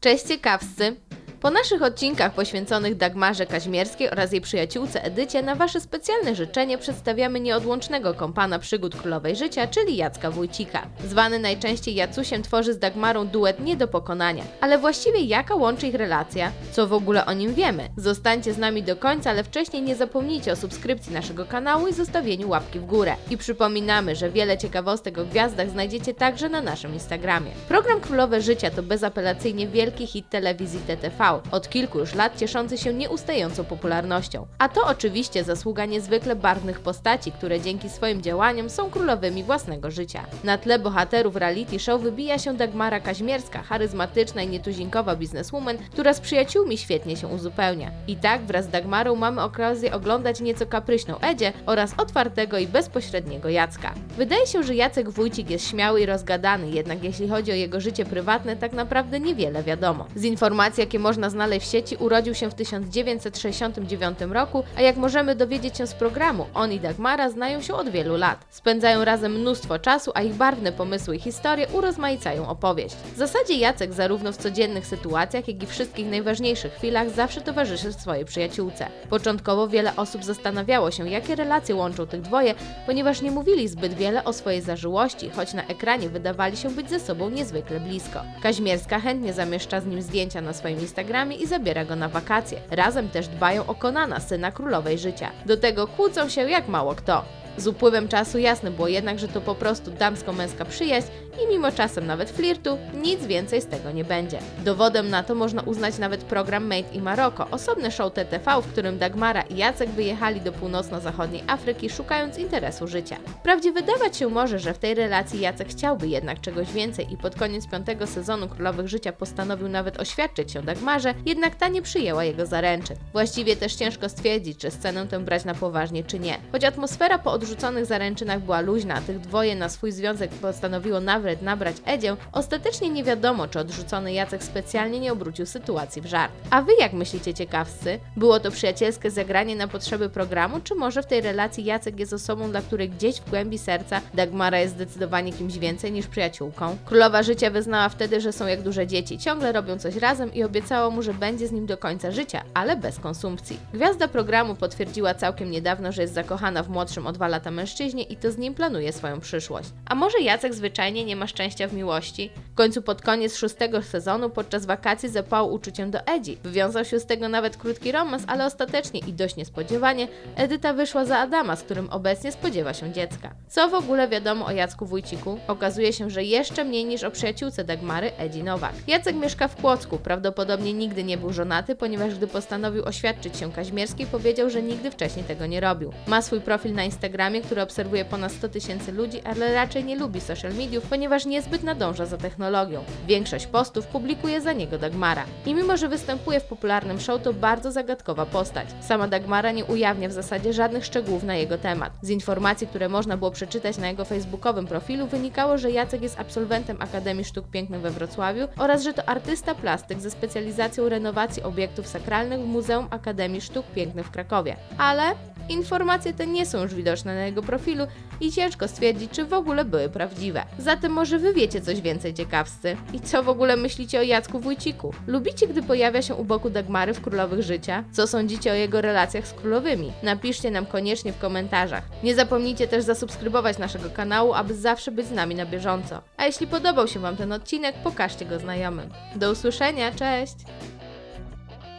Cześć ciekawscy! Po naszych odcinkach poświęconych Dagmarze Kaźmierskiej oraz jej przyjaciółce Edycie na Wasze specjalne życzenie przedstawiamy nieodłącznego kompana przygód królowej życia, czyli Jacka Wójcika. Zwany najczęściej Jacusiem tworzy z Dagmarą duet nie do pokonania. Ale właściwie jaka łączy ich relacja? Co w ogóle o nim wiemy? Zostańcie z nami do końca, ale wcześniej nie zapomnijcie o subskrypcji naszego kanału i zostawieniu łapki w górę. I przypominamy, że wiele ciekawostek o gwiazdach znajdziecie także na naszym Instagramie. Program Królowe Życia to bezapelacyjnie wielki hit telewizji TTV, od kilku już lat cieszący się nieustającą popularnością. A to oczywiście zasługa niezwykle barwnych postaci, które dzięki swoim działaniom są królowymi własnego życia. Na tle bohaterów reality show wybija się Dagmara Kaźmierska, charyzmatyczna i nietuzinkowa bizneswoman, która z przyjaciółmi świetnie się uzupełnia. I tak wraz z Dagmarą mamy okazję oglądać nieco kapryśną Edzie oraz otwartego i bezpośredniego Jacka. Wydaje się, że Jacek Wójcik jest śmiały i rozgadany, jednak jeśli chodzi o jego życie prywatne, tak naprawdę niewiele wiadomo. Z informacji, jakie można znaleźć w sieci, urodził się w 1969 roku, a jak możemy dowiedzieć się z programu, on i Dagmara znają się od wielu lat. Spędzają razem mnóstwo czasu, a ich barwne pomysły i historie urozmaicają opowieść. W zasadzie Jacek zarówno w codziennych sytuacjach, jak i wszystkich najważniejszych chwilach zawsze towarzyszy swojej przyjaciółce. Początkowo wiele osób zastanawiało się, jakie relacje łączą tych dwoje, ponieważ nie mówili zbyt wiele o swojej zażyłości, choć na ekranie wydawali się być ze sobą niezwykle blisko. Kaźmierska chętnie zamieszcza z nim zdjęcia na swoim Instagramie i zabiera go na wakacje. Razem też dbają o Konana, syna królowej życia. Do tego kłócą się jak mało kto. Z upływem czasu jasne było jednak, że to po prostu damsko-męska przyjaźń i mimo czasem nawet flirtu, nic więcej z tego nie będzie. Dowodem na to można uznać nawet program Made in Morocco, osobne show TTV, w którym Dagmara i Jacek wyjechali do północno-zachodniej Afryki szukając interesu życia. Wprawdzie wydawać się może, że w tej relacji Jacek chciałby jednak czegoś więcej i pod koniec piątego sezonu Królowych Życia postanowił nawet oświadczyć się Dagmarze, jednak ta nie przyjęła jego zaręczyn. Właściwie też ciężko stwierdzić, czy scenę tę brać na poważnie, czy nie. Choć atmosfera po odrzuconych zaręczynach była luźna, tych dwoje na swój związek postanowiło nawet nabrać Edzię, ostatecznie nie wiadomo, czy odrzucony Jacek specjalnie nie obrócił sytuacji w żart. A wy jak myślicie ciekawscy? Było to przyjacielskie zagranie na potrzeby programu, czy może w tej relacji Jacek jest osobą, dla której gdzieś w głębi serca Dagmara jest zdecydowanie kimś więcej niż przyjaciółką? Królowa życia wyznała wtedy, że są jak duże dzieci, ciągle robią coś razem i obiecała mu, że będzie z nim do końca życia, ale bez konsumpcji. Gwiazda programu potwierdziła całkiem niedawno, że jest zakochana w młodszym o dwa lata mężczyźnie i to z nim planuje swoją przyszłość. A może Jacek zwyczajnie nie ma szczęścia w miłości? W końcu pod koniec szóstego sezonu podczas wakacji zapał uczuciem do Edzi. Wywiązał się z tego nawet krótki romans, ale ostatecznie i dość niespodziewanie Edyta wyszła za Adama, z którym obecnie spodziewa się dziecka. Co w ogóle wiadomo o Jacku Wójciku? Okazuje się, że jeszcze mniej niż o przyjaciółce Dagmary, Edzi Nowak. Jacek mieszka w Płocku, prawdopodobnie nigdy nie był żonaty, ponieważ gdy postanowił oświadczyć się Kaźmierskiej, powiedział, że nigdy wcześniej tego nie robił. Ma swój profil na Instagramie, który obserwuje ponad 100 tysięcy ludzi, ale raczej nie lubi social mediów, ponieważ niezbyt nadąża za technologią. Większość postów publikuje za niego Dagmara. I mimo, że występuje w popularnym show, to bardzo zagadkowa postać. Sama Dagmara nie ujawnia w zasadzie żadnych szczegółów na jego temat. Z informacji, które można było przeczytać na jego facebookowym profilu, wynikało, że Jacek jest absolwentem Akademii Sztuk Pięknych we Wrocławiu oraz że to artysta plastyk ze specjalizacją renowacji obiektów sakralnych w Muzeum Akademii Sztuk Pięknych w Krakowie. Ale informacje te nie są już widoczne na jego profilu i ciężko stwierdzić, czy w ogóle były prawdziwe. Zatem może wy wiecie coś więcej ciekawscy? I co w ogóle myślicie o Jacku Wójciku? Lubicie, gdy pojawia się u boku Dagmary w Królowych Życia? Co sądzicie o jego relacjach z królowymi? Napiszcie nam koniecznie w komentarzach. Nie zapomnijcie też zasubskrybować naszego kanału, aby zawsze być z nami na bieżąco. A jeśli podobał się wam ten odcinek, pokażcie go znajomym. Do usłyszenia, cześć!